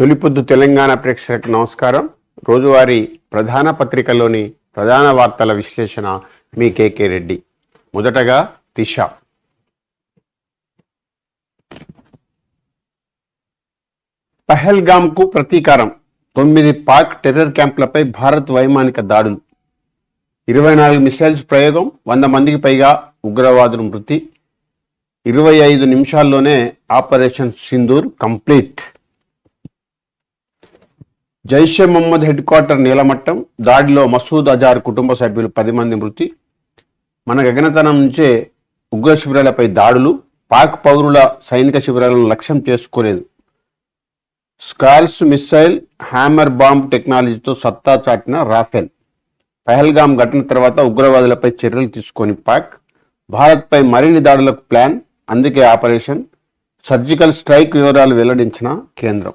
తొలిపొద్దు తెలంగాణ ప్రేక్షకులకు నమస్కారం. రోజువారీ ప్రధాన పత్రికలోని ప్రధాన వార్తల విశ్లేషణ మీ కేకే రెడ్డి. మొదటగా దిశ. పహల్గామ్కు ప్రతీకారం. తొమ్మిది పాక్ టెర్రర్ క్యాంపులపై భారత్ వైమానిక దాడులు. ఇరవై నాలుగు మిసైల్స్ ప్రయోగం వంద మందికి పైగా ఉగ్రవాదులు మృతి. ఇరవై ఐదు నిమిషాల్లోనే operation Sindoor complete. Jaish Mohammed head quarter నీలమట్టం దాడిలో మసూద్ అజార్ కుటుంబ సభ్యులు పది మంది మృతి. మన గగనతనం నుంచే ఉగ్ర శిబిరాలపై దాడులు పాక్ పౌరుల సైనిక శిబిరాలను లక్ష్యం చేసుకోలేదు. స్కాల్స్ మిస్సైల్ హ్యామర్ బాంబ్ టెక్నాలజీతో సత్తా చాటిన రాఫెల్. పహల్గామ్ ఘటన తర్వాత ఉగ్రవాదులపై చర్యలు తీసుకొని పాక్. భారత్పై మరిన్ని దాడులకు ప్లాన్ అందుకే ఆపరేషన్. సర్జికల్ స్ట్రైక్ వివరాలు వెల్లడించిన కేంద్రం.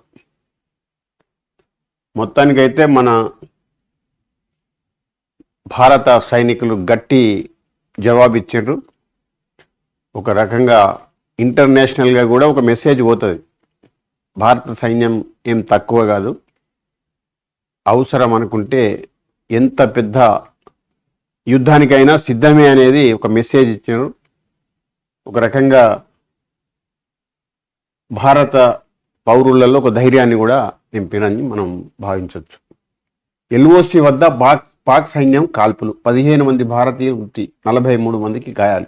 మొత్తానికైతే మన భారత సైనికులు గట్టి జవాబిచ్చారు. ఒక రకంగా ఇంటర్నేషనల్గా కూడా ఒక మెసేజ్ పోతుంది. భారత సైన్యం ఏం తక్కువ కాదు. అవసరం అనుకుంటే ఎంత పెద్ద యుద్ధానికైనా సిద్ధమే అనేది ఒక మెసేజ్ ఇచ్చారు. ఒక రకంగా భారత పౌరులలో ఒక ధైర్యాన్ని కూడా నింపినని మనం భావించవచ్చు ఎల్ఓసి వద్ద పాక్ పాక్ సైన్యం కాల్పులు. పదిహేను మంది భారతీయ వృత్తి నలభై మూడు మందికి గాయాలు.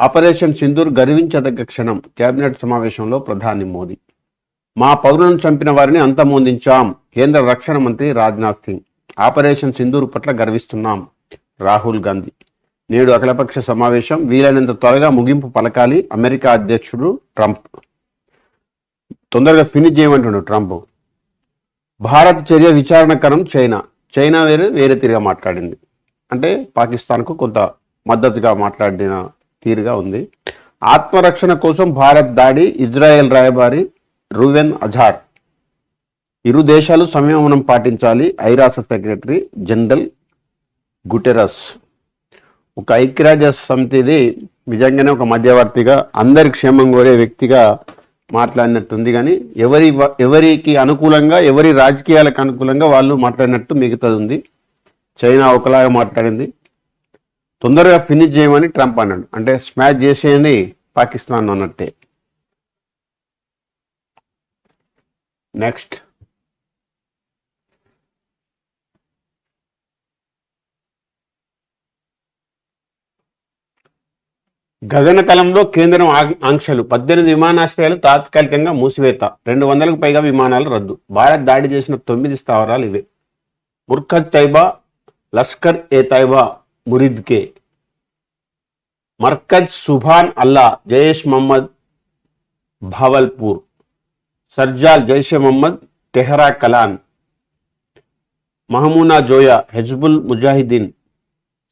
ఆపరేషన్ సింధూర్ గర్వించదగ్గ క్షణం. కేబినెట్ సమావేశంలో ప్రధాని మోదీ. మా పౌరులను చంపిన వారిని అంతమొందించాం. కేంద్ర రక్షణ మంత్రి రాజ్నాథ్ సింగ్. ఆపరేషన్ సింధూర్ పట్ల గర్విస్తున్నాం. రాహుల్ గాంధీ. నేడు అఖిలపక్ష సమావేశం. వీలైనంత త్వరగా ముగింపు పలకాలి. అమెరికా అధ్యక్షుడు ట్రంప్. తొందరగా ఫినిష్ చేయమంటుండు ట్రంప్. భారత్ చర్య విచారణకరం చైనా. చైనా వేరే వేరే తీరుగా మాట్లాడింది. అంటే పాకిస్తాన్కు కొంత మద్దతుగా మాట్లాడిన తీరుగా ఉంది. ఆత్మరక్షణ కోసం భారత్ దాడి ఇజ్రాయెల్ రాయబారి రువెన్ అజార్. ఇరు దేశాలు సంయమనం పాటించాలి ఐరాస సెక్రటరీ జనరల్ గుటెరస్. ఒక ఐక్యరాజ్య సమితిది నిజంగానే ఒక మధ్యవర్తిగా అందరి క్షేమం కోరే వ్యక్తిగా మాట్లాడినట్టుంది కానీ ఎవరి ఎవరికి అనుకూలంగా ఎవరి రాజకీయాలకు అనుకూలంగా వాళ్ళు మాట్లాడినట్టు మిగతాది ఉంది చైనా ఒకలాగా మాట్లాడింది. తొందరగా ఫినిష్ చేయమని ట్రంప్ అన్నాడు. అంటే స్మాష్ చేసేయండి పాకిస్తాన్ అన్నట్టే నెక్స్ట్. గగనతలంలో కేంద్రం ఆం- ఆంక్షలు. పద్దెనిమిది విమానాశ్రయాలు తాత్కాలికంగా మూసివేత. రెండు వందలకు పైగా విమానాలు రద్దు. భారత్ దాడి చేసిన తొమ్మిది స్థావరాలు ఇవే. ముర్ఖద్ తైబా లష్కర్ ఏ తైబా మురిద్కే మర్కజ్ సుభాన్ అల్లా జయేష్ మహమ్మద్ భావల్పూర్. సర్జాల్ జైషే మహమ్మద్ టెహరా కలాన్. మహమూనా జోయా హెజ్బుల్ ముజాహిదీన్.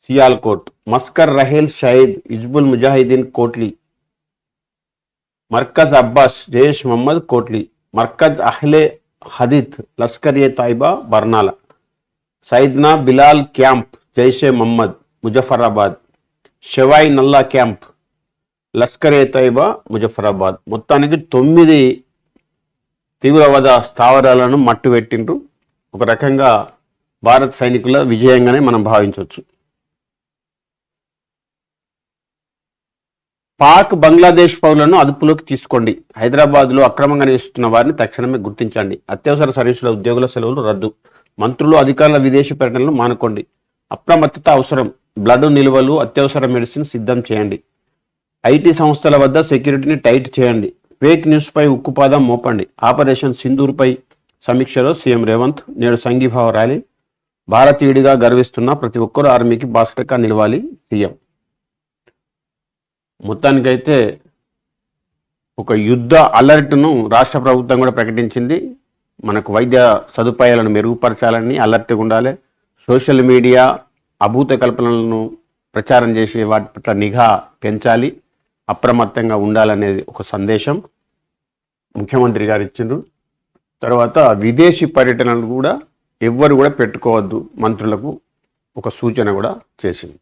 సియాల్కోట్ మస్కర్ రహేల్ షహీద్ ఇజ్బుల్ ముజాహిదీన్ కోట్లీ మర్కజ్ అబ్బాస్ జయేష్ మహమ్మద్ కోట్లీ మర్కజ్ అహ్లే హదీత్ లష్కర్ ఏ తాయిబా బర్నాల సైద్నా బిలాల్ క్యాంప్ జైషే మహమ్మద్ ముజఫరాబాద్ షెవాయి నల్లా క్యాంప్ లష్కర్ ఏ తైబా ముజఫరాబాద్. మొత్తానికి తొమ్మిది తీవ్రవాద స్థావరాలను మట్టుపెట్టిండ్రు ఒక రకంగా భారత సైనికుల విజయంగానే మనం భావించవచ్చు పాక్ బంగ్లాదేశ్ పౌరులను అదుపులోకి తీసుకోండి. హైదరాబాద్లో అక్రమంగా నివసిస్తున్న వారిని తక్షణమే గుర్తించండి. అత్యవసర సర్వీసుల ఉద్యోగుల సెలవులు రద్దు. మంత్రులు అధికారుల విదేశీ పర్యటనలు మానుకోండి. అప్రమత్తత అవసరం. బ్లడ్ నిల్వలు అత్యవసర మెడిసిన్ సిద్ధం చేయండి. ఐటీ సంస్థల వద్ద సెక్యూరిటీని టైట్ చేయండి. ఫేక్ న్యూస్పై ఉక్కుపాదం మోపండి. ఆపరేషన్ సింధూర్పై సమీక్షలో సీఎం రేవంత్ నేడు సంఘీభావ ర్యాలీ. భారతీయుడిగా గర్విస్తున్న ప్రతి ఒక్కరూ ఆర్మీకి బాస్టర్గా నిలవాలి సీఎం. మొత్తానికైతే ఒక యుద్ధ అలర్ట్ను రాష్ట్ర ప్రభుత్వం కూడా ప్రకటించింది. మనకు వైద్య సదుపాయాలను మెరుగుపరచాలని అలర్ట్గా ఉండాలి. సోషల్ మీడియా అభూత కల్పనలను ప్రచారం చేసే వాటి పట్ల నిఘా పెంచాలి. అప్రమత్తంగా ఉండాలనేది ఒక సందేశం ముఖ్యమంత్రి గారు ఇచ్చిండ్రు. తర్వాత విదేశీ పర్యటనలు కూడా ఎవ్వరు కూడా పెట్టుకోవద్దు మంత్రులకు ఒక సూచన కూడా చేసింది.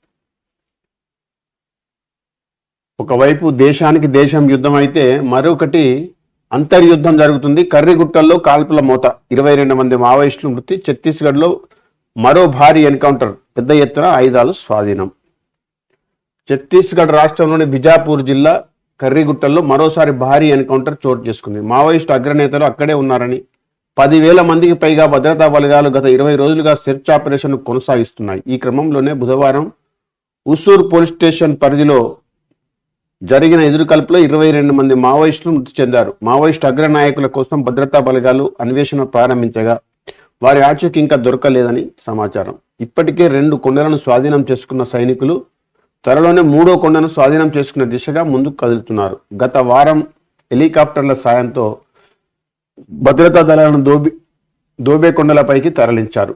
ఒకవైపు దేశానికి దేశం యుద్ధం అయితే మరొకటి అంతర్యుద్ధం జరుగుతుంది. కర్రిగుట్టల్లో కాల్పుల మోత. ఇరవై రెండు మంది మావోయిస్టులు మృతి. ఛత్తీస్గఢ్లో మరో భారీ ఎన్కౌంటర్. పెద్ద ఎత్తున ఆయుధాలు స్వాధీనం. ఛత్తీస్గఢ్ రాష్ట్రంలోని బిజాపూర్ జిల్లా కర్రిగుట్టల్లో మరోసారి భారీ ఎన్కౌంటర్ చోటు చేసుకుంది. మావోయిస్టు అగ్రనేతలు అక్కడే ఉన్నారని పదివేల మందికి పైగా భద్రతా బలగాలు గత ఇరవై రోజులుగా సెర్చ్ ఆపరేషన్ కొనసాగిస్తున్నాయి. ఈ క్రమంలోనే బుధవారం ఉసూర్ పోలీస్ స్టేషన్ పరిధిలో జరిగిన ఎదురుకల్పులో ఇరవై రెండు మంది మావోయిస్టులు మృతి చెందారు. మావోయిస్టు అగ్ర నాయకుల కోసం భద్రతా బలగాలు అన్వేషణ ప్రారంభించగా వారి ఆచూకీ ఇంకా దొరకలేదని సమాచారం. ఇప్పటికే రెండు కొండలను స్వాధీనం చేసుకున్న సైనికులు త్వరలోనే మూడో కొండను స్వాధీనం చేసుకునే దిశగా ముందుకు కదులుతున్నారు. గత వారం హెలికాప్టర్ల సాయంతో భద్రతా దళాలను దోబి దోబే కొండలపైకి తరలించారు.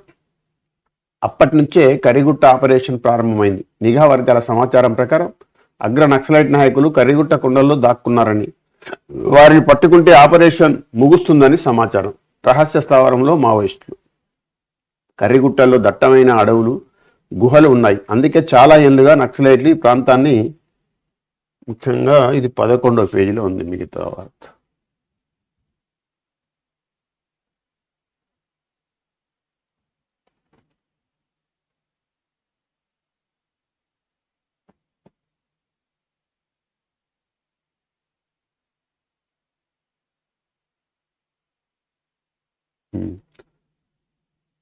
అప్పటి నుంచే కరిగుట్ట ఆపరేషన్ ప్రారంభమైంది. నిఘా వర్గాల సమాచారం ప్రకారం అగ్ర నక్సలైట్ నాయకులు కరిగుట్ట కొండల్లో దాక్కున్నారని. వారిని పట్టుకుంటే ఆపరేషన్ ముగుస్తుందని సమాచారం. రహస్య స్థావరంలో మావోయిస్టులు. కర్రిగుట్టల్లో దట్టమైన అడవులు గుహలు ఉన్నాయి. అందుకే చాలా ఏళ్ళుగా నక్సలైట్లు ఈ ప్రాంతాన్ని ముఖ్యంగా ఇది పదకొండో పేజీలో ఉంది మిగతా వార్త.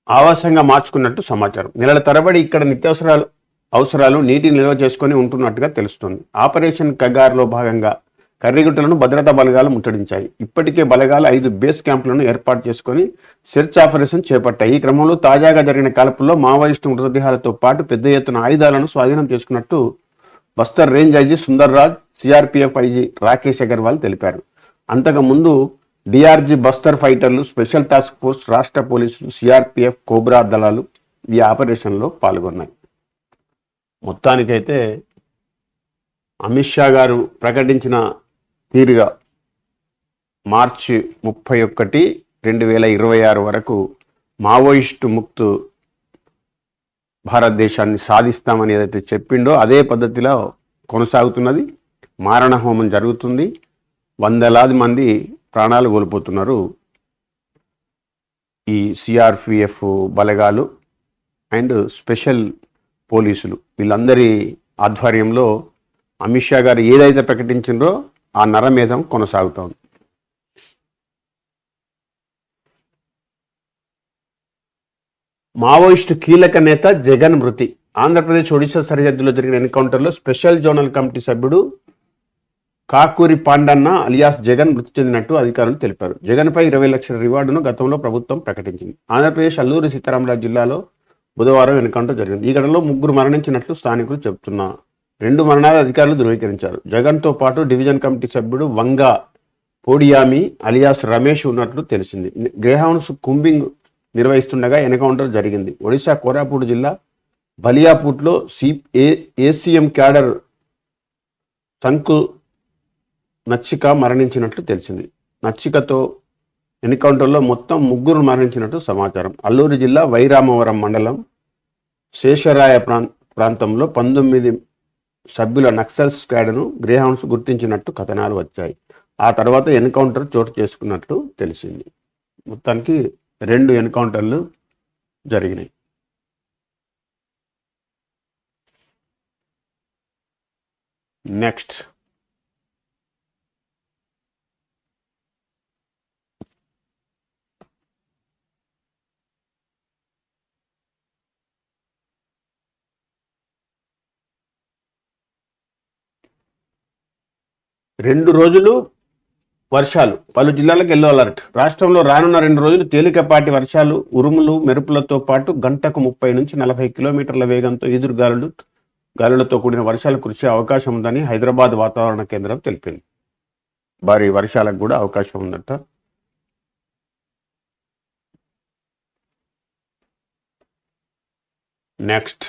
ఆవాసంగా మార్చుకున్నట్టు సమాచారం. నెలల తరబడి ఇక్కడ నిత్యావసరాలు అవసరాలు నీటిని నిల్వ చేసుకొని ఉంటున్నట్టుగా తెలుస్తుంది. ఆపరేషన్ కగార్లో భాగంగా కర్రిగుట్టలను భద్రతా బలగాలు ముట్టడించాయి. ఇప్పటికే బలగాలు ఐదు బేస్ క్యాంపులను ఏర్పాటు చేసుకొని సెర్చ్ ఆపరేషన్ చేపట్టాయి. ఈ క్రమంలో తాజాగా జరిగిన కాల్పుల్లో మావోయిస్టు మృతదేహాలతో పాటు పెద్ద ఎత్తున ఆయుధాలను స్వాధీనం చేసుకున్నట్టు Bastar range IG Sundar Raj CRPF IG Rakesh Agarwal తెలిపారు. అంతకు ముందు డిఆర్జీ బస్తర్ ఫైటర్లు స్పెషల్ టాస్క్ ఫోర్స్ రాష్ట్ర పోలీసులు సిఆర్పిఎఫ్ కోబ్రా దళాలు ఈ ఆపరేషన్లో పాల్గొన్నాయి. మొత్తానికైతే అమిత్ షా గారు ప్రకటించిన తీరుగా మార్చి ముప్పై ఒకటి రెండు వేల ఇరవై ఆరు వరకు మావోయిస్టు ముక్తు భారతదేశాన్ని సాధిస్తామని ఏదైతే చెప్పిండో అదే పద్ధతిలో కొనసాగుతున్నది. మారణ హోమం జరుగుతుంది. వందలాది మంది ప్రాణాలు కోల్పోతున్నారు. ఈ సిఆర్పిఎఫ్ బలగాలు అండ్ స్పెషల్ పోలీసులు. వీళ్ళందరి ఆధ్వర్యంలో అమిత్ షా గారు ఏదైతే ప్రకటించిందో ఆ నరమేధం కొనసాగుతోంది మావోయిస్టు కీలక నేత జగన్ మృతి. ఆంధ్రప్రదేశ్ ఒడిశా సరిహద్దులో జరిగిన ఎన్కౌంటర్లో స్పెషల్ జోనల్ కమిటీ సభ్యుడు కాకూరి పాండన్న అలియాస్ జగన్ మృతి చెందినట్టు అధికారులు తెలిపారు. జగన్పై ఇరవై లక్షల రివార్డును గతంలో ప్రభుత్వం ప్రకటించింది. ఆంధ్రప్రదేశ్ అల్లూరి సీతారామరాజు జిల్లాలో బుధవారం ఎన్కౌంటర్ జరిగింది. ఈ ఘటనలో ముగ్గురు మరణించినట్లు స్థానికులు చెబుతున్నా రెండు మరణాలు అధికారులు ధృవీకరించారు. జగన్తో పాటు డివిజన్ కమిటీ సభ్యుడు వంగ పోడియామి అలియాస్ రమేష్ ఉన్నట్లు తెలిసింది. గ్రేహౌండ్స్ కుంబింగ్ నిర్వహిస్తుండగా ఎన్కౌంటర్ జరిగింది. ఒడిశా కోరాపూడ్ జిల్లా బలియాపూట్లో C A ACM cadre Sanku Nachika మరణించినట్లు తెలిసింది. నచ్చికతో ఎన్కౌంటర్లో మొత్తం ముగ్గురు మరణించినట్టు సమాచారం. అల్లూరు జిల్లా వైరామవరం మండలం శేషరాయ ప్రాం ప్రాంతంలో పంతొమ్మిది సభ్యుల నక్సల్ స్క్వాడ్ను గ్రేహౌండ్స్ గుర్తించినట్టు కథనాలు వచ్చాయి. ఆ తర్వాత ఎన్కౌంటర్ చోటు చేసుకున్నట్లు తెలిసింది. మొత్తానికి రెండు ఎన్కౌంటర్లు జరిగినాయి. నెక్స్ట్. రెండు రోజులు వర్షాలు. పలు జిల్లాలకు ఎల్లో అలర్ట్ రాష్ట్రంలో రానున్న రెండు రోజులు తేలికపాటి వర్షాలు ఉరుములు మెరుపులతో పాటు గంటకు ముప్పై నుంచి నలభై కిలోమీటర్ల వేగంతో ఈదురుగాలులు గాలులతో కూడిన వర్షాలు కురిసే అవకాశం ఉందని హైదరాబాద్ వాతావరణ కేంద్రం తెలిపింది. భారీ వర్షాలకు కూడా అవకాశం ఉందట. నెక్స్ట్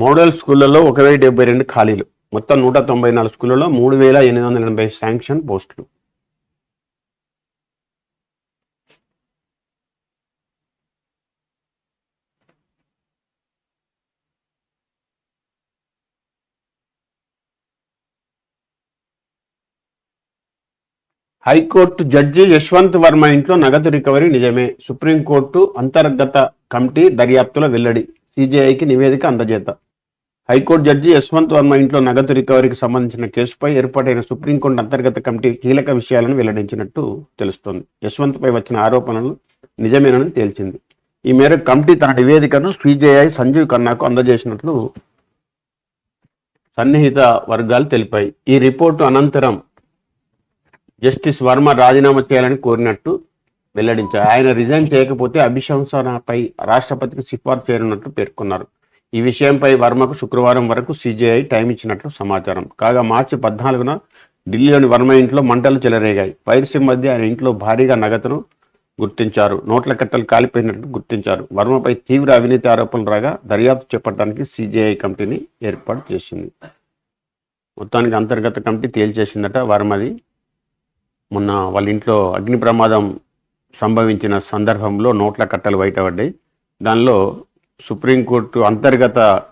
మోడల్ స్కూళ్ళలో ఒక వెయ్యి డెబ్బై రెండు ఖాళీలు. మొత్తం నూట తొంభై నాలుగు స్కూళ్ళలో మూడు వేల ఎనిమిది వందల ఎనభై శాంక్షన్ పోస్టులు. హైకోర్టు జడ్జి యశ్వంత్ వర్మ ఇంట్లో నగదు రికవరీ నిజమే. సుప్రీంకోర్టు అంతర్గత కమిటీ దర్యాప్తుల వెల్లడి. సిజేఐకి నివేదిక అందజేత. High court judge Yashwant Varma ఇంట్లో నగదు రికవరీకి సంబంధించిన కేసుపై ఏర్పాటైన సుప్రీంకోర్టు అంతర్గత కమిటీ కీలక విషయాలను వెల్లడించినట్టు తెలుస్తోంది. యశ్వంత్పై వచ్చిన ఆరోపణలు నిజమేనని తేల్చింది. ఈ మేరకు కమిటీ తన నివేదికను సిజేఐ సంజీవ్ ఖన్నాకు అందజేసినట్లు సన్నిహిత వర్గాలు తెలిపాయి. ఈ రిపోర్టు అనంతరం జస్టిస్ వర్మ రాజీనామా చేయాలని కోరినట్టు వెల్లడించారు. ఆయన రిజైన్ చేయకపోతే అభిశంసనపై రాష్ట్రపతికి సిఫార్సు చేయనున్నట్లు పేర్కొన్నారు. ఈ విషయంపై వర్మకు శుక్రవారం వరకు సిజేఐ టైం ఇచ్చినట్లు సమాచారం. కాగా మార్చి పద్నాలుగున ఢిల్లీలోని వర్మ ఇంట్లో మంటలు చెలరేగాయి. పైరసీ మధ్య ఆయన ఇంట్లో భారీగా నగదును గుర్తించారు. నోట్ల కట్టలు కాలిపోయినట్లు గుర్తించారు. వర్మపై తీవ్ర అవినీతి ఆరోపణలు రాగా దర్యాప్తు చేపట్టడానికి సిజేఐ కమిటీని ఏర్పాటు చేసింది. మొత్తానికి అంతర్గత కమిటీ తేల్చేసిందట వర్మది. మొన్న వాళ్ళ ఇంట్లో అగ్ని ప్రమాదం సంభవించిన సందర్భంలో నోట్ల కట్టలు బయటపడ్డాయి. దానిలో సుప్రీంకోర్టు అంతర్గత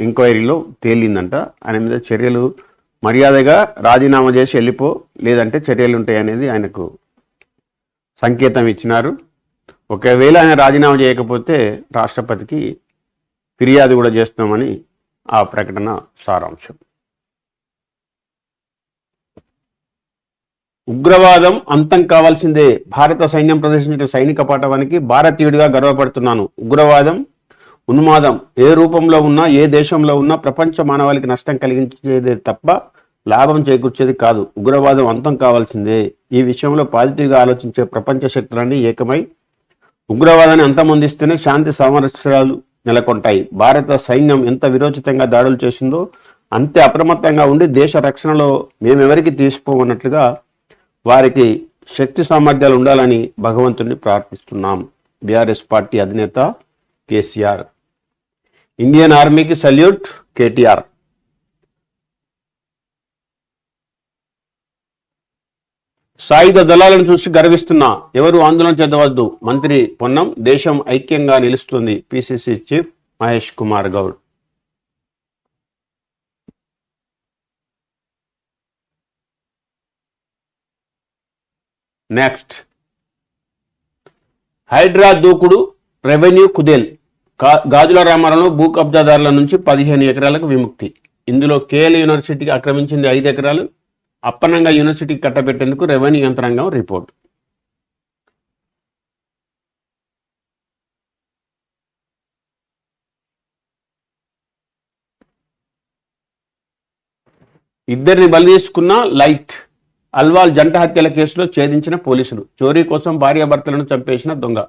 ఎంక్వైరీలో తేలిందంట. ఆయన మీద చర్యలు మర్యాదగా రాజీనామా చేసి వెళ్ళిపో లేదంటే చర్యలు ఉంటాయి అనేది ఆయనకు సంకేతం ఇచ్చినారు. ఒకవేళ ఆయన రాజీనామా చేయకపోతే రాష్ట్రపతికి ఫిర్యాదు కూడా చేస్తామని ఆ ప్రకటన సారాంశం. ఉగ్రవాదం అంతం కావాల్సిందే. భారత సైన్యం ప్రదర్శించిన సైనిక పాఠవానికి భారతీయుడిగా గర్వపడుతున్నాను. ఉగ్రవాదం ఉన్మాదం. ఏ రూపంలో ఉన్నా ఏ దేశంలో ఉన్నా ప్రపంచ మానవాళికి నష్టం కలిగించేదే తప్ప లాభం చేకూర్చేది కాదు. ఉగ్రవాదం అంతం కావాల్సిందే. ఈ విషయంలో పాజిటివ్గా ఆలోచించే ప్రపంచ శక్తులన్నీ ఏకమై ఉగ్రవాదాన్ని అంతమొందిస్తేనే శాంతి సామరస్యాలు నెలకొంటాయి. భారత సైన్యం ఎంత విరోచితంగా దాడులు చేసిందో అంతే అప్రమత్తంగా ఉండి దేశ రక్షణలో మేమెవరికి తీసుకోమన్నట్లుగా వారికి శక్తి సామర్థ్యాలు ఉండాలని భగవంతుని ప్రార్థిస్తున్నాం. బీఆర్ఎస్ పార్టీ అధినేత కేసీఆర్. ఇండియన్ ఆర్మీకి సల్యూట్ కేటీఆర్ సాయుధ దళాలను చూసి గర్విస్తున్నా. ఎవరు ఆందోళన చెందవద్దు. మంత్రి పొన్నం దేశం ఐక్యంగా నిలుస్తుంది. PCC chief Mahesh Kumar Goud. Next Hydraa దూకుడు రెవెన్యూ కుదేల్. గాజుల రామారంలో భూ కబ్జాదారుల నుంచి పదిహేను ఎకరాలకు విముక్తి. ఇందులో కేఎల్ యూనివర్సిటీకి ఆక్రమించింది ఐదు ఎకరాలు. అప్పనంగా యూనివర్సిటీకి కట్టబెట్టేందుకు రెవెన్యూ యంత్రాంగం రిపోర్ట్. ఇద్దరిని బలి తీసుకున్న లైట్ అల్వాల్ జంట హత్యల కేసులో ఛేదించిన పోలీసులు. చోరీ కోసం భార్యాభర్తలను చంపేసిన దొంగ.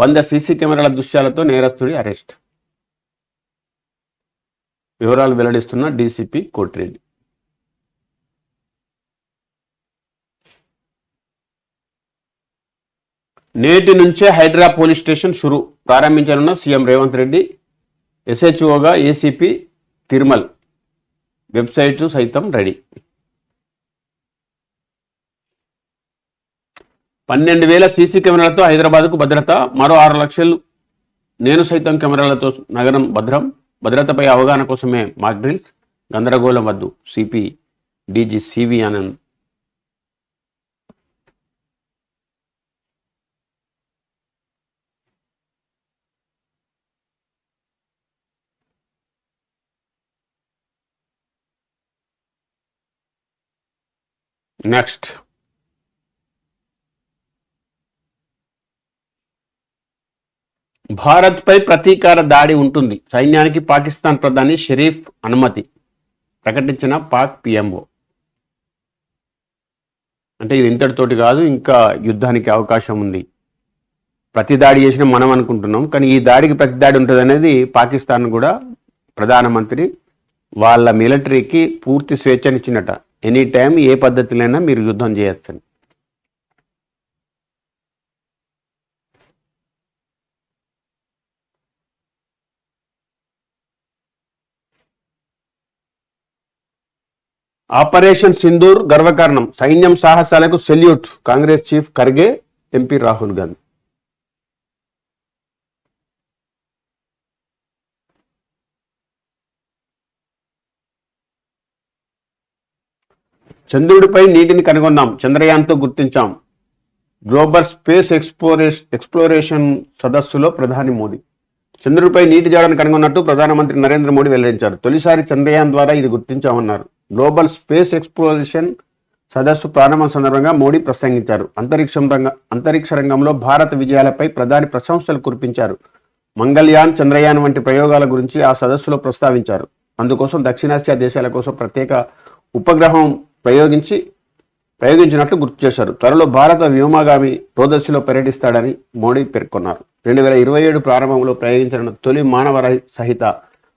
వంద సీసీ కెమెరాల దృశ్యాలతో నేరస్తుడి అరెస్ట్. వివరాలు వెల్లడిస్తున్న డీసీపీ కోట్రెడ్డి. నేటి నుంచే హైడ్రా పోలీస్ స్టేషన్ షురు ప్రారంభించనున్న సీఎం రేవంత్ రెడ్డి ఎస్హెచ్ఓగా ఏసీపీ తిరుమల్. వెబ్సైట్ సైతం రెడీ. పన్నెండు వేల సీసీ కెమెరాలతో హైదరాబాద్కు భద్రత మరో ఆరు లక్షలు నేను సైతం కెమెరాలతో నగరం భద్రం. భద్రతపై అవగాహన కోసమే మాక్ డ్రిల్స్ గందరగోళం వద్దు. CP DG CV Anand. Next భారత్పై ప్రతీకార దాడి ఉంటుంది. సైన్యానికి పాకిస్తాన్ ప్రధాని షరీఫ్ అనుమతి. ప్రకటించిన పాక్ పిఎంఓ. అంటే ఇది ఇంతటితోటి కాదు ఇంకా యుద్ధానికి అవకాశం ఉంది. ప్రతి దాడి చేసిన మనం అనుకుంటున్నాం కానీ ఈ దాడికి ప్రతి దాడి ఉంటుంది అనేది పాకిస్తాన్ కూడా ప్రధానమంత్రి వాళ్ళ మిలిటరీకి పూర్తి స్వేచ్ఛనిచ్చినట. ఎనీ టైం ఏ పద్ధతిలైనా మీరు యుద్ధం చేయొచ్చని. ఆపరేషన్ సింధూర్ గర్వకారణం. సైన్యం సాహసాలకు salute. Congress chief Kharge MP Rahul Gandhi. చంద్రుడిపై నీటిని కనుగొన్నాం. చంద్రయాన్తో గుర్తించాం. గ్లోబల్ స్పేస్ ఎక్స్ప్లోరేషన్ ఎక్స్ప్లోరేషన్ సదస్సులో ప్రధాని మోదీ. చంద్రుడిపై నీటి జాడను కనుగొన్నట్టు ప్రధానమంత్రి నరేంద్ర మోడీ వెల్లడించారు. తొలిసారి చంద్రయాన్ ద్వారా ఇది గుర్తించామన్నారు. గ్లోబల్ స్పేస్ ఎక్స్ప్లోరేషన్ సదస్సు ప్రారంభం సందర్భంగా మోడీ ప్రసంగించారు. అంతరిక్షం రంగ అంతరిక్ష రంగంలో భారత విజయాలపై ప్రధాని ప్రశంసలు కురిపించారు. మంగళయాన్ చంద్రయాన్ వంటి ప్రయోగాల గురించి ఆ సదస్సులో ప్రస్తావించారు. అందుకోసం దక్షిణాసియా దేశాల కోసం ప్రత్యేక ఉపగ్రహం ప్రయోగించి ప్రయోగించినట్లు గుర్తు చేశారు. త్వరలో భారత వ్యోమగామి రోదర్శిలో పర్యటిస్తాడని మోడీ పేర్కొన్నారు. రెండు వేల ఇరవై ఏడు ప్రారంభంలో ప్రయోగించిన తొలి మానవ సహిత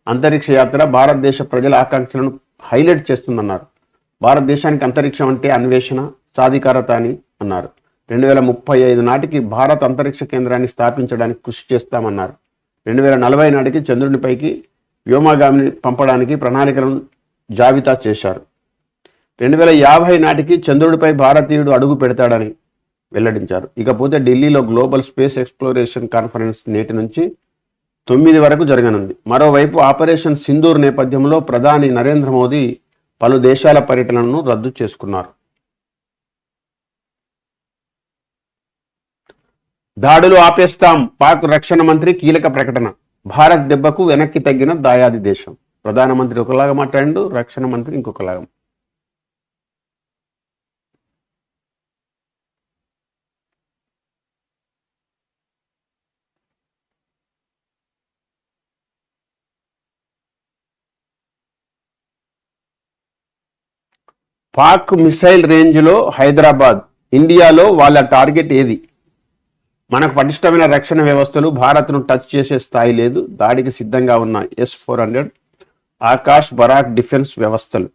అంతరిక్ష యాత్ర భారతదేశ ప్రజల ఆకాంక్షలను హైలైట్ చేస్తుందన్నారు. భారతదేశానికి అంతరిక్షం అంటే అన్వేషణ సాధికారత అని అన్నారు. రెండు వేల ముప్పై ఐదు నాటికి భారత్ అంతరిక్ష కేంద్రాన్ని స్థాపించడానికి కృషి చేస్తామన్నారు. రెండు వేల నలభై నాటికి చంద్రునిపైకి వ్యోమగామిని పంపడానికి ప్రణాళికలను జాబితా చేశారు. రెండు వేల యాభై నాటికి చంద్రుడిపై భారతీయుడు అడుగు పెడతాడని వెల్లడించారు. ఇకపోతే ఢిల్లీలో గ్లోబల్ స్పేస్ ఎక్స్ప్లోరేషన్ కాన్ఫరెన్స్ నేటి నుంచి తొమ్మిది వరకు జరగనుంది. మరోవైపు ఆపరేషన్ సింధూర్ నేపథ్యంలో ప్రధాని నరేంద్ర మోదీ పలు దేశాల పర్యటనను రద్దు చేసుకున్నారు. దాడులు ఆపేస్తాం. పాక్ రక్షణ మంత్రి కీలక ప్రకటన. భారత్ దెబ్బకు వెనక్కి తగ్గిన దాయాది దేశం. ప్రధానమంత్రి ఒకలాగా మాట్లాడిండు రక్షణ మంత్రి ఇంకొకలాగా పాక్ మిసైల్ రేంజ్లో హైదరాబాద్ ఇండియాలో వాళ్ళ టార్గెట్ ఏది? మనకు పటిష్టమైన రక్షణ వ్యవస్థలు భారత్ను టచ్ చేసే స్థాయి లేదు. దాడికి సిద్ధంగా ఉన్న S four hundred Akash Barak defence వ్యవస్థలు.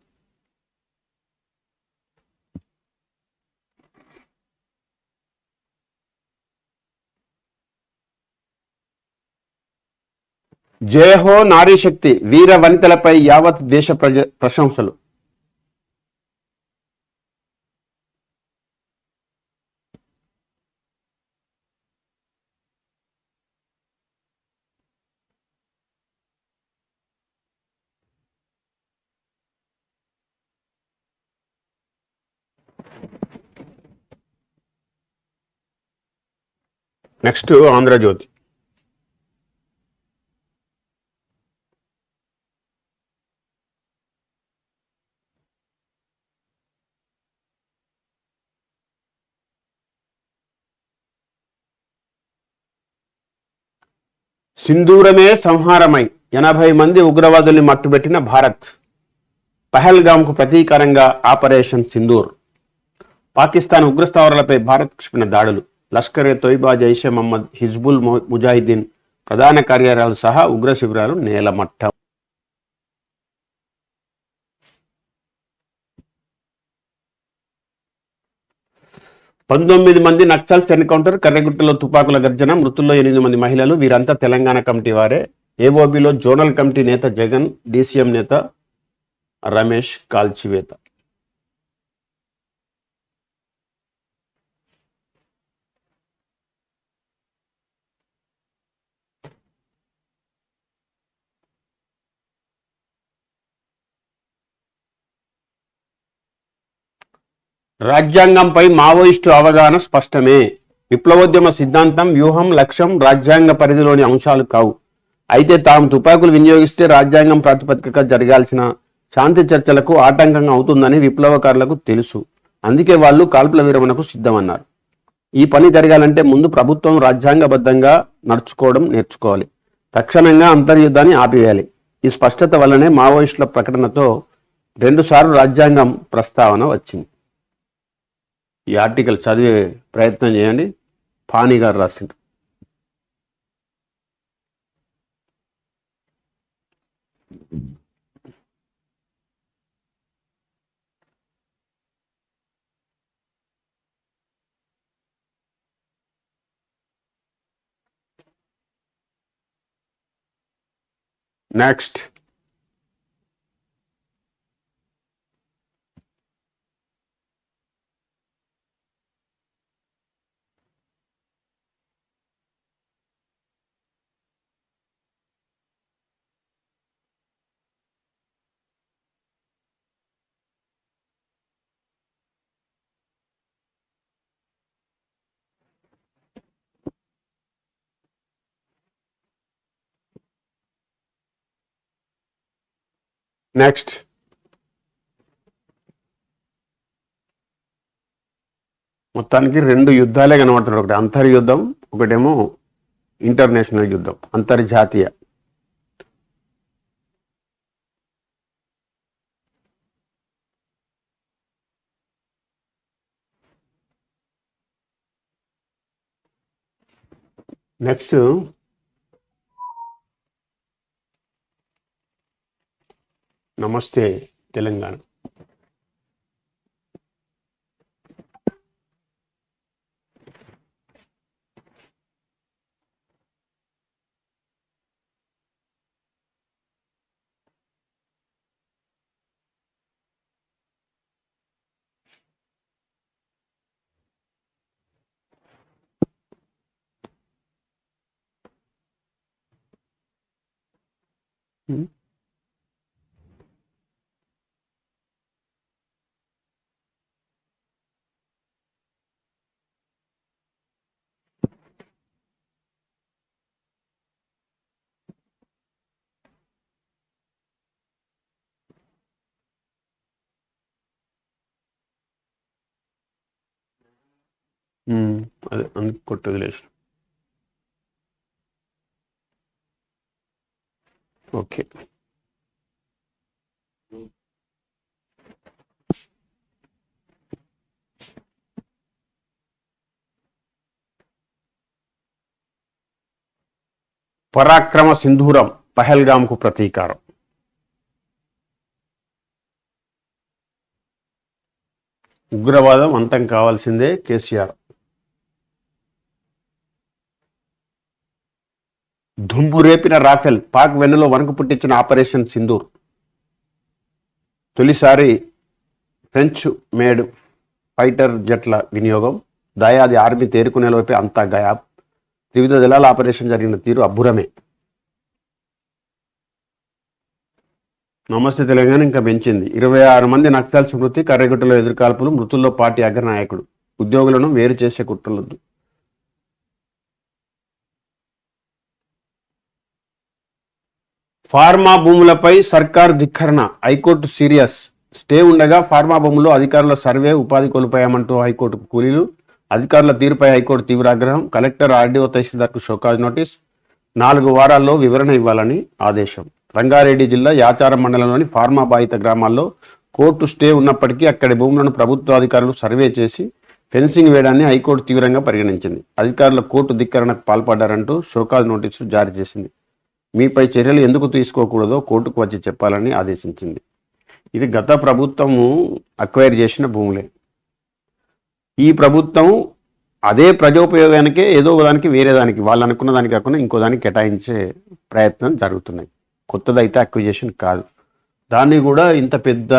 జయహో నారీ శక్తి వీర వనితలపై యావత్ దేశ ప్రజ ప్రశంసలు. నెక్స్ట్ ఆంధ్రజ్యోతి సింధూరమే సంహారమై ఎనభై మంది ఉగ్రవాదుల్ని మట్టుబెట్టిన భారత్. పహల్గామ్కు ప్రతీకారంగా ఆపరేషన్ సింధూర్. పాకిస్తాన్ ఉగ్రస్థావరాలపై భారత్ క్షిపణ దాడులు. లష్కర్ ఎ తొయిబా జైషే మహమ్మద్ హిజ్బుల్ ముజాహిద్దీన్ ప్రధాన కార్యాలయాలు సహా ఉగ్ర శిబిరాలు నేలమట్టం పంతొమ్మిది మంది నక్సల్స్ ఎన్కౌంటర్ కర్రగుట్టలో తుపాకుల గర్జన మృతుల్లో ఎనిమిది మంది మహిళలు వీరంతా తెలంగాణ కమిటీ వారే. ఏఓబిలో జోనల్ కమిటీ నేత జగన్ డీసీఎం నేత రమేష్ కాల్చివేత. రాజ్యాంగంపై మావోయిస్టు అవగాహన స్పష్టమే. విప్లవోద్యమ సిద్ధాంతం వ్యూహం లక్ష్యం రాజ్యాంగ పరిధిలోని అంశాలు కావు. అయితే తాము తుపాకులు వినియోగిస్తే రాజ్యాంగం ప్రాతిపదికగా జరగాల్సిన శాంతి చర్చలకు ఆటంకంగా అవుతుందని విప్లవకారులకు తెలుసు. అందుకే వాళ్ళు కాల్పుల విరమణకు సిద్ధమన్నారు. ఈ పని జరగాలంటే ముందు ప్రభుత్వం రాజ్యాంగబద్ధంగా నడుచుకోవడం నేర్చుకోవాలి. తక్షణంగా అంతర్యుద్ధాన్ని ఆపివేయాలి. ఈ స్పష్టత వల్లనే మావోయిస్టుల ప్రకటనతో రెండుసార్లు రాజ్యాంగం ప్రస్తావన వచ్చింది. ఈ ఆర్టికల్ చదివే ప్రయత్నం చేయండి. పానీ గారు రాసింది. నెక్స్ట్ నెక్స్ట్ మొత్తానికి రెండు యుద్ధాలే కనబడుతున్నాడు ఒకటి అంతర్యుద్ధం ఒకటేమో ఇంటర్నేషనల్ యుద్ధం అంతర్జాతీయ. నెక్స్ట్ నమస్తే తెలంగాణ ఉమ్, అదే అందుకు కొట్టి వదిలేసి ఓకే. పరాక్రమ సింధూరం పహల్గామ్కు ప్రతీకారం. ఉగ్రవాదం అంతం కావాల్సిందే కేసీఆర్. దుమ్ము రేపిన రాఫెల్ పాక్ వెన్నులో వణుకు పుట్టించిన ఆపరేషన్ సింధూర్. తొలిసారి ఫ్రెంచ్ మేడ్ ఫైటర్ జెట్ల వినియోగం. దయాది ఆర్మీ తేరుకునే లోపే అంతా గయాబ్. వివిధ దళాల ఆపరేషన్ జరిగిన తీరు అబ్బురమే. నమస్తే తెలంగాణ ఇంకా పెంచింది ఇరవై ఆరు మంది నక్సల్స్ మృతి కర్రగుట్టలో ఎదురుకాల్పులు మృతుల్లో పార్టీ అగ్రనాయకుడు. ఉద్యోగులను వేరు చేసే కుట్రలొద్దు. ఫార్మా భూములపై సర్కార్ ధిక్కరణ. High court serious. స్టే ఉండగా ఫార్మా భూములు అధికారుల సర్వే ఉపాధి కోల్పోయామంటూ హైకోర్టుకు కూలీలు. అధికారుల తీరుపై హైకోర్టు తీవ్ర ఆగ్రహం. కలెక్టర్ ఆర్డీఓ తహసీల్దార్కు షోకాజ్ నోటీస్. నాలుగు వారాల్లో వివరణ ఇవ్వాలని ఆదేశం. రంగారెడ్డి జిల్లా యాచారం మండలంలోని ఫార్మా బాధిత గ్రామాల్లో కోర్టు స్టే ఉన్నప్పటికీ అక్కడి భూములను ప్రభుత్వ అధికారులు సర్వే చేసి ఫెన్సింగ్ వేయడాన్ని హైకోర్టు తీవ్రంగా పరిగణించింది. అధికారుల కోర్టు ధిక్కరణకు పాల్పడ్డారంటూ షోకాజ్ నోటీసులు జారీ చేసింది. మీపై చర్యలు ఎందుకు తీసుకోకూడదో కోర్టుకు వచ్చి చెప్పాలని ఆదేశించింది. ఇది గత ప్రభుత్వము అక్వైర్ చేసిన భూములే. ఈ ప్రభుత్వం అదే ప్రజోపయోగానికే ఏదో దానికి వేరే దానికి వాళ్ళు అనుకున్న దానికి కాకుండా ఇంకో దానికి కేటాయించే ప్రయత్నం జరుగుతున్నాయి. కొత్తదైతే అక్విజేషన్ కాదు. దాన్ని కూడా ఇంత పెద్ద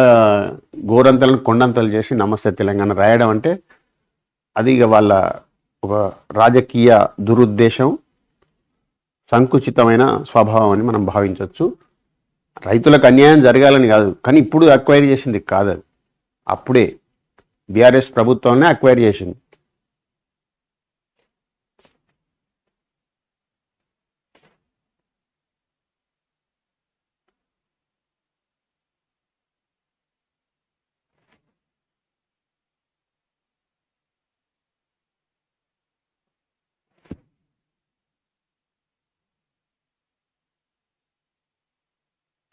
గోరంతలను కొండంతలు చేసి నమస్తే తెలంగాణ రాయడం అంటే అది ఇక వాళ్ళ ఒక రాజకీయ దురుద్దేశం. సంకుచితమైన స్వభావం అని మనం భావించవచ్చు రైతులకు అన్యాయం జరగాలని కాదు. కానీ ఇప్పుడు అక్వైర్ చేసింది కాదు. అప్పుడే బీఆర్ఎస్ ప్రభుత్వంనే అక్వైర్ చేసింది.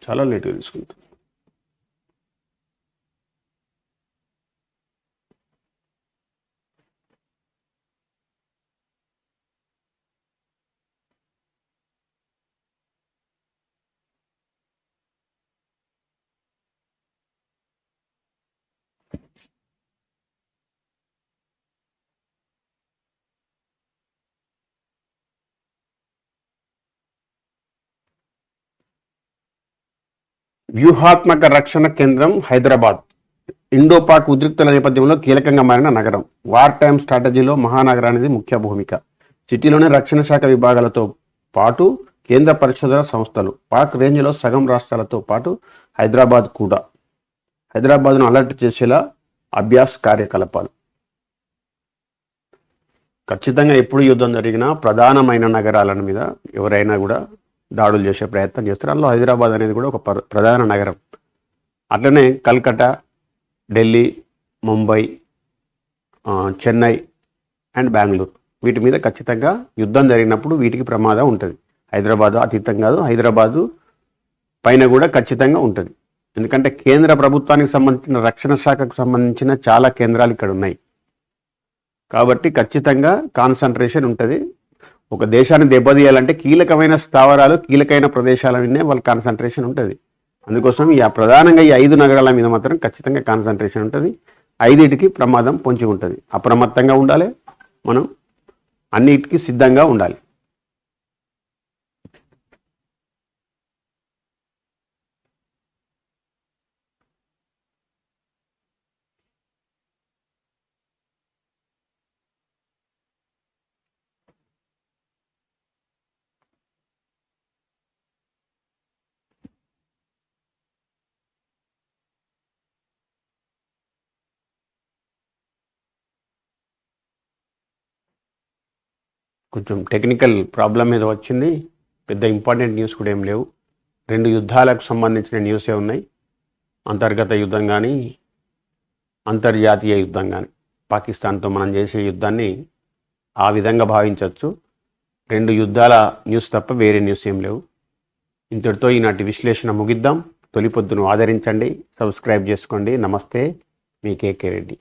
చాలా లేట్గా తీసుకుంటుంది వ్యూహాత్మక రక్షణ కేంద్రం హైదరాబాద్. ఇండో పాక్ ఉద్రిక్తల నేపథ్యంలో కీలకంగా మారిన నగరం. వార్ టైమ్ స్ట్రాటజీలో మహానగరానికి ముఖ్య భూమిక. సిటీలోని రక్షణ శాఖ విభాగాలతో పాటు కేంద్ర పరిశోధన సంస్థలు. పాక్ రేంజ్లో సగం రాష్ట్రాలతో పాటు హైదరాబాద్ కూడా. హైదరాబాద్ను అలర్ట్ చేసేలా అభ్యాస్ కార్యకలాపాలు. ఖచ్చితంగా ఎప్పుడు యుద్ధం జరిగినా ప్రధానమైన నగరాల మీద ఎవరైనా కూడా దాడులు చేసే ప్రయత్నం చేస్తారు. అందులో హైదరాబాద్ అనేది కూడా ఒక ప్ర- ప్రధాన నగరం. అట్లనే కల్కటా ఢిల్లీ ముంబై చెన్నై అండ్ బెంగళూరు. వీటి మీద ఖచ్చితంగా యుద్ధం జరిగినప్పుడు వీటికి ప్రమాదం ఉంటుంది. హైదరాబాదు అతీతం కాదు హైదరాబాదు పైన కూడా ఖచ్చితంగా ఉంటుంది. ఎందుకంటే కేంద్ర ప్రభుత్వానికి సంబంధించిన రక్షణ శాఖకు సంబంధించిన చాలా కేంద్రాలు ఇక్కడ ఉన్నాయి. కాబట్టి ఖచ్చితంగా కాన్సన్ట్రేషన్ ఉంటుంది. ఒక దేశాన్ని దెబ్బతీయాలంటే కీలకమైన స్థావరాలు కీలకమైన ప్రదేశాల వాళ్ళ కాన్సన్ట్రేషన్ ఉంటుంది. అందుకోసం ఈ ప్రధానంగా ఈ ఐదు నగరాల మీద మాత్రం ఖచ్చితంగా కాన్సన్ట్రేషన్ ఉంటుంది. ఐదింటికి ప్రమాదం పొంచి ఉంటుంది. అప్రమత్తంగా ఉండాలి. మనం అన్నిటికీ సిద్ధంగా ఉండాలి. కొంచెం టెక్నికల్ ప్రాబ్లం మీద వచ్చింది. పెద్ద ఇంపార్టెంట్ న్యూస్ కూడా ఏం లేవు. రెండు యుద్ధాలకు సంబంధించిన న్యూసే ఉన్నాయి. అంతర్గత యుద్ధం కానీ అంతర్జాతీయ యుద్ధం కానీ పాకిస్తాన్తో మనం చేసే యుద్ధాన్ని ఆ విధంగా భావించవచ్చు. రెండు యుద్ధాల న్యూస్ తప్ప వేరే న్యూస్ ఏం లేవు. ఇంతటితో ఈనాటి విశ్లేషణ ముగిద్దాం. తొలి పొద్దును ఆదరించండి. సబ్స్క్రైబ్ చేసుకోండి. నమస్తే. మీ కేకే రెడ్డి.